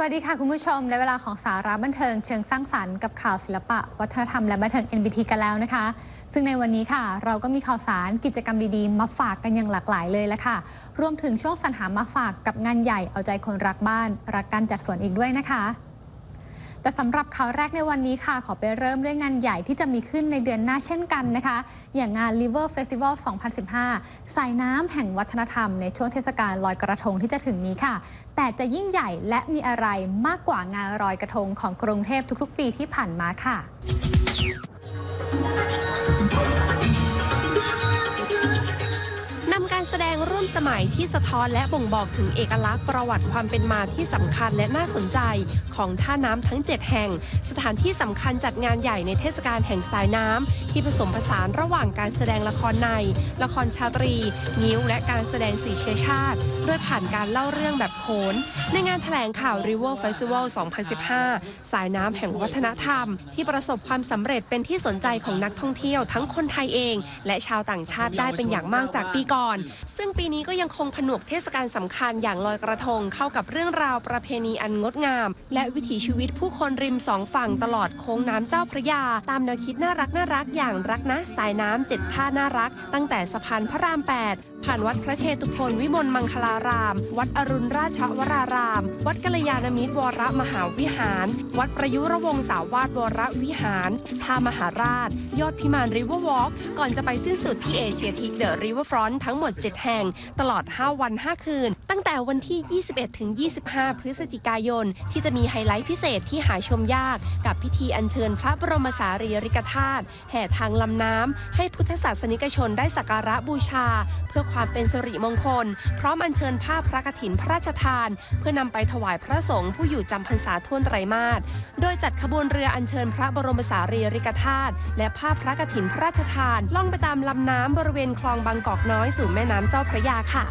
สวัสดีค่ะ คุณผู้ชมในเวลาของสาระบันเทิงเชิงสร้างสรรค์กับข่าวศิลปะ วัฒนธรรมและบันเทิง NBT กันแล้วนะคะ ซึ่งในวันนี้ค่ะ เราก็มีข่าวสารกิจกรรมดีๆ มาฝากกันอย่างหลากหลายเลยละค่ะ รวมถึงช่วงสรรหามาฝากกับงานใหญ่เอาใจคนรักบ้าน รักการจัดสวนอีกด้วยนะคะ แต่สำหรับข่าวแรกในวันนี้ค่ะ ขอไปเริ่มด้วยงานใหญ่ที่จะมีขึ้นในเดือนหน้าเช่นกันนะคะ อย่างงาน River Festival 2015 สายน้ำแห่งวัฒนธรรมในช่วงเทศกาลลอยกระทงที่จะถึงนี้ค่ะ แต่จะยิ่งใหญ่และมีอะไรมากกว่างานลอยกระทงของกรุงเทพทุกๆ ปีที่ผ่านมาค่ะ การแสดงร่วมสมัยที่สะท้อนและบ่งบอกถึงเอกลักษณ์ประวัติความเป็นมาที่สำคัญและน่าสนใจของท่าน้ำทั้ง 7 แห่ง สถานที่สำคัญจัดงานใหญ่ในเทศกาลแห่งสายน้ำที่ผสมผสานระหว่างการแสดงละครใน ละครชาตรีงิ้ว และการแสดงสีเชื้อชาติ โดยผ่านการเล่าเรื่องแบบโขน ในงานแถลงข่าว River Festival 2015 สายน้ำแห่งวัฒนธรรม ที่ประสบความสำเร็จเป็นที่สนใจของนักท่องเที่ยวทั้งคนไทยเอง และชาวต่างชาติได้เป็นอย่างมากจากปีก่อน one. ซึ่งปีนี้ก็ยังคงผนวกเทศกาลสำคัญอย่างลอยกระทงเข้ากับเรื่องราวประเพณีอันงดงาม และวิถีชีวิตผู้คนริมสองฝั่งตลอดโค้งน้ำเจ้าพระยา ตามแนวคิดน่ารักน่ารักอย่างรักนะสายน้ำเจ็ดท่าน่ารัก ตั้งแต่สะพานพระราม 8ผ่านวัดพระเชตุพนวิมลมังคลาราม วัดอรุณราชวราราม วัดกัลยาณมิตรวรมหาวิหาร วัดประยุรวงศาวาสวรวิหาร ท่ามหาราช ยอดพิมานริเวอร์วอล์กก่อนจะไปสิ้นสุดที่เอเชียทิกเดอะริเวอร์ฟรอนต์ทั้งหมด 7 แห่งตลอด 5 วัน 5 คืน ตั้งแต่วันที่ 21 ถึง 25 พฤศจิกายน ที่จะมีไฮไลท์พิเศษที่หาชมยาก กับพิธีอัญเชิญพระบรมสารีริกธาตุแห่ทางลำน้ำให้พุทธศาสนิกชนได้สักการะบูชา เพื่อความเป็นสิริมงคล พร้อมอัญเชิญผ้าพระกฐินพระราชทาน เพื่อนำไปถวายพระสงฆ์ผู้อยู่จำพรรษาท่วนไตรมาสโดยจัดขบวนเรืออัญเชิญพระบรมสารีริกธาตุและผ้าพระกฐินพระราชทาน ล่องไปตามลำน้ำบริเวณคลองบางกอกน้อยสู่แม่น้ำเจ้าพระยาค่ะ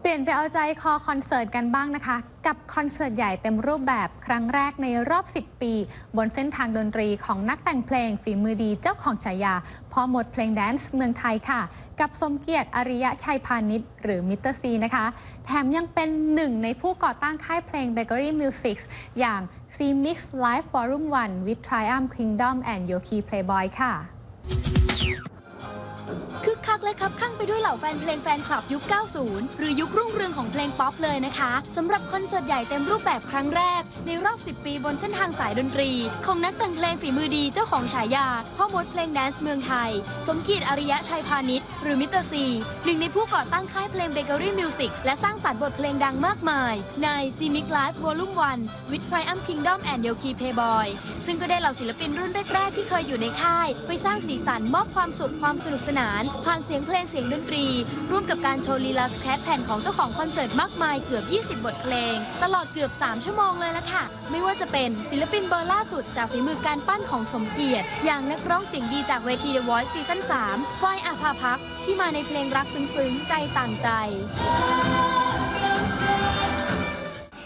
เปลี่ยนไปเอาใจคอคอนเสิร์ตกันบ้างนะคะ กับคอนเสิร์ตใหญ่เต็มรูปแบบครั้งแรกในรอบ 10 ปี บนเส้นทางดนตรีของนักแต่งเพลงฝีมือดีเจ้าของฉายาพ่อหมดเพลงแดนซ์เมืองไทยค่ะ กับสมเกียรติอริยะชัยพาณิชย์หรือมิสเตอร์ซีนะคะ แถมยังเป็นหนึ่งในผู้ก่อตั้งค่ายเพลง Bakery Music อย่าง C Mix Live Volume 1 with Triumph Kingdom and Yoki Playboy ค่ะ คักและคับข้างไปด้วยเหล่าแฟนเพลงแฟนคลับยุค 90 หรือยุครุ่งเรืองของเพลงป๊อปเลยนะคะสำหรับคอนเสิร์ตใหญ่เต็มรูปแบบครั้งแรก ในรอบ 10 ปีบนเส้นทางสายดนตรี ของนักแต่งเพลงฝีมือดีเจ้าของฉายา พ่อมดเพลงแดนซ์เมืองไทย สมเกียรติอริยะชัยพาณิชย์หรือมิสเตอร์ซีหนึ่งในผู้ก่อตั้งค่ายเพลงเบเกอรี่มิวสิกและสร้างสรรค์บทเพลงดังมากมาย ใน C Mix Live Volume 1 with Triumph Kingdom and Yoki Playboy ซึ่งก็ได้เหล่าศิลปินรุ่นแรกๆที่เคยอยู่ในค่าย ไปสร้างสีสันมอบความสุขความสนุกสนาน ผ่านเสียงเพลงเสียงดนตรี ร่วมกับการโชว์ลีลาสแครแผ่นของเจ้าของคอนเสิร์ตมากมายเกือบ 20 บทเพลง ตลอดเกือบ 3 ชั่วโมงเลยละค่ะ ไม่ว่าจะเป็นศิลปินเบอร์ล่าสุดจากฝีมือการปั้นของสมเกียรติ อย่างนักร้องเสียงดีจากเวที The Voice ซีซั่น3ฝ้ายอาภาพักที่มาในเพลงรักซึ้งๆใจต่างใจ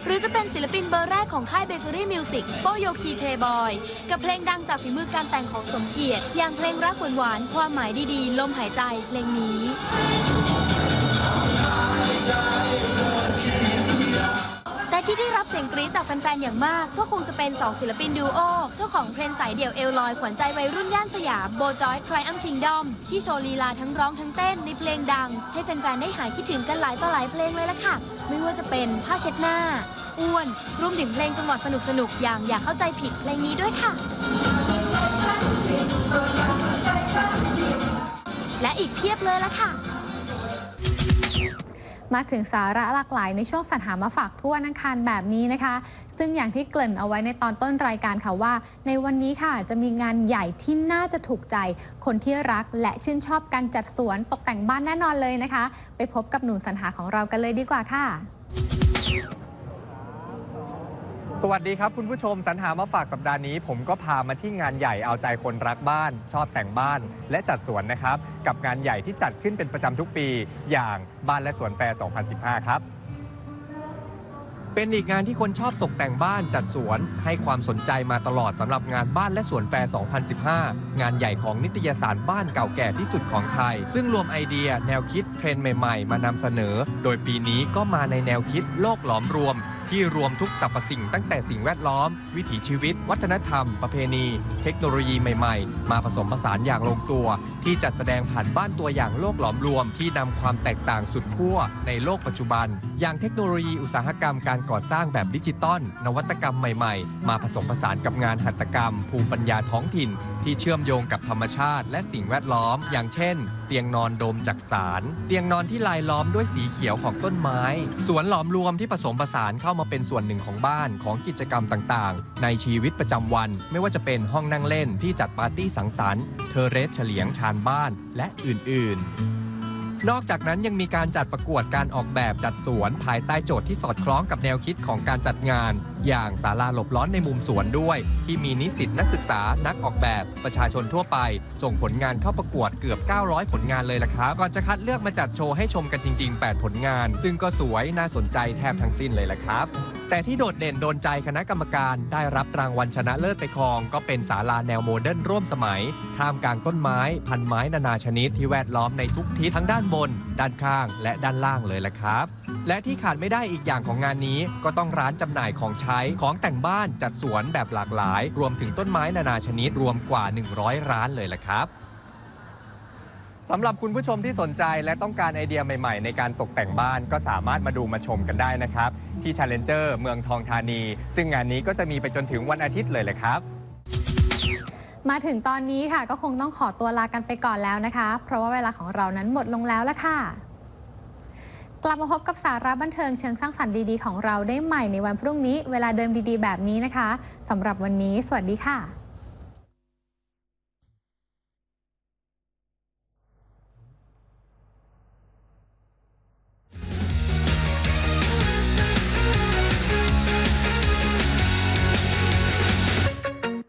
หรือจะเป็นศิลปินเบอร์แรกของค่ายเบเกอรี่มิวสิกโปโยคีเพย์บอย กับเพลงดังจากฝีมือการแต่งของสมเกียรติ อย่างเพลงรักหวานๆความหมายดีๆ ลมหายใจเพลงนี้ แต่ที่ได้รับเสียงกรี๊ดจากแฟนๆ อย่างมาก ก็คงจะเป็น2ศิลปินดูโอเจ้าของเทรนด์สายเดี่ยวเอลลอย ขวัญใจวัยรุ่นย่านสยามโบจอยทริอัมคิงดอมที่โชว์ลีลาทั้งร้องทั้งเต้นในเพลงดัง ให้แฟนๆ ได้หายคิดถึงกันหลายต่อหลายเพลงเลยล่ะค่ะ ไม่ว่าจะเป็นผ้าเช็ดหน้า อ้วนรวมถึงเพลงจังหวะสนุกๆ อย่างอย่าเข้าใจผิดเพลงนี้ด้วยค่ะ และอีกเพียบเลยล่ะค่ะ มาถึงสาระหลากหลายในช่วงสรรหามาฝากทั่วนังคารแบบนี้นะคะ ซึ่งอย่างที่เกริ่นเอาไว้ในตอนต้นรายการค่ะว่า ในวันนี้ค่ะจะมีงานใหญ่ที่น่าจะถูกใจ คนที่รักและชื่นชอบการจัดสวนตกแต่งบ้านแน่นอนเลยนะคะ ไปพบกับหนุนสรรหาของเรากันเลยดีกว่าค่ะ สวัสดีครับคุณผู้ชมสรรหามาฝากสัปดาห์นี้ ผมก็พามาที่งานใหญ่เอาใจคนรักบ้าน ชอบแต่งบ้าน และจัดสวนนะครับ กับงานใหญ่ที่จัดขึ้นเป็นประจำทุกปี อย่างบ้านและสวนแฟร์ 2015 ครับ เป็นอีกงานที่คนชอบตกแต่งบ้านจัดสวนให้ความสนใจมาตลอดสำหรับงานบ้านและสวนแฟร์ 2015 งานใหญ่ของนิตยสารบ้านเก่าแก่ที่สุดของไทย ซึ่งรวมไอเดีย แนวคิดเทรนด์ใหม่ ๆ มานำเสนอ โดยปีนี้ก็มาในแนวคิดโลกหลอมรวม ที่รวมทุกสรรพสิ่งตั้งแต่สิ่งแวดล้อม วิถีชีวิต วัฒนธรรม ประเพณี เทคโนโลยีใหม่ๆ มาผสมผสานอย่างลงตัว ที่จัดแสดงผ่านบ้านตัวอย่างโลกหลอมรวม ที่นำความแตกต่างสุดขั้วในโลกปัจจุบัน อย่างเทคโนโลยีอุตสาหกรรมการก่อสร้างแบบดิจิตอลนวัตกรรมใหม่ๆ มาผสมผสานกับงานหัตถกรรม ภูมิปัญญาท้องถิ่น ที่เชื่อมโยงกับธรรมชาติ และสิ่งแวดล้อม อย่างเช่น เตียงนอนโดมจักสาร เตียงนอนที่ลายล้อมด้วยสีเขียวของต้นไม้ สวนหลอมรวมที่ผสมผสานเข้ามาเป็นส่วนหนึ่งของบ้านของกิจกรรมต่างๆ ในชีวิตประจำวัน ไม่ว่าจะเป็นห้องนั่งเล่นที่จัดปาร์ตี้สังสรรค์เทอเรสเฉลียงชานบ้านและอื่นๆนอกจากนั้นยังมีการจัดประกวดการออกแบบจัดสวนภายใต้โจทย์ที่สอดคล้องกับแนวคิดของการจัดงานอย่างศาลาหลบร้อนในมุมสวนด้วย ที่มีนิสิตนักศึกษานักออกแบบประชาชนทั่วไป ส่งผลงานเข้าประกวดเกือบ 900 ผลงานเลยล่ะครับ ก่อนจะคัดเลือกมาจัดโชว์ให้ชมกันจริง ๆ 8 ผลงาน ซึ่งก็สวยน่าสนใจแทบทั้งสิ้นเลยล่ะครับ แต่ที่โดดเด่นโดนใจคณะกรรมการ ได้รับรางวัลชนะเลิศไปครอง ก็เป็นศาลาแนวโมเดิร์นร่วมสมัยท่ามกลางต้นไม้ พันไม้นานาชนิดที่แวดล้อมในทุกทิศทั้งด้านบน ด้านข้าง และด้านล่างเลยล่ะครับ และที่ขาดไม่ได้อีกอย่างของงานนี้ก็ต้องร้านจำหน่ายของใช้ของแต่งบ้านจัดสวนแบบหลากหลาย รวมถึงต้นไม้นานาชนิดรวมกว่า 100 ร้านเลยล่ะครับสำหรับคุณผู้ชมที่สนใจและต้องการไอเดียใหม่ๆ ในการตกแต่งบ้านก็สามารถมาดูมาชมกันได้นะครับ ที่ Challenger เมืองทองธานี ซึ่งงานนี้ก็จะมีไปจนถึงวันอาทิตย์เลยเลยครับ มาถึงตอนนี้ค่ะก็คงต้องขอตัวลากันไปก่อนแล้วนะคะ เพราะว่าเวลาของเรานั้นหมดลงแล้วละค่ะ กลับมาพบกับสาระบันเทิงเชิงสร้างสรรค์ดีๆ ของเราได้ใหม่ในวันพรุ่งนี้ เวลาเดิมดีๆ แบบนี้นะคะสำหรับวันนี้ สวัสดีค่ะ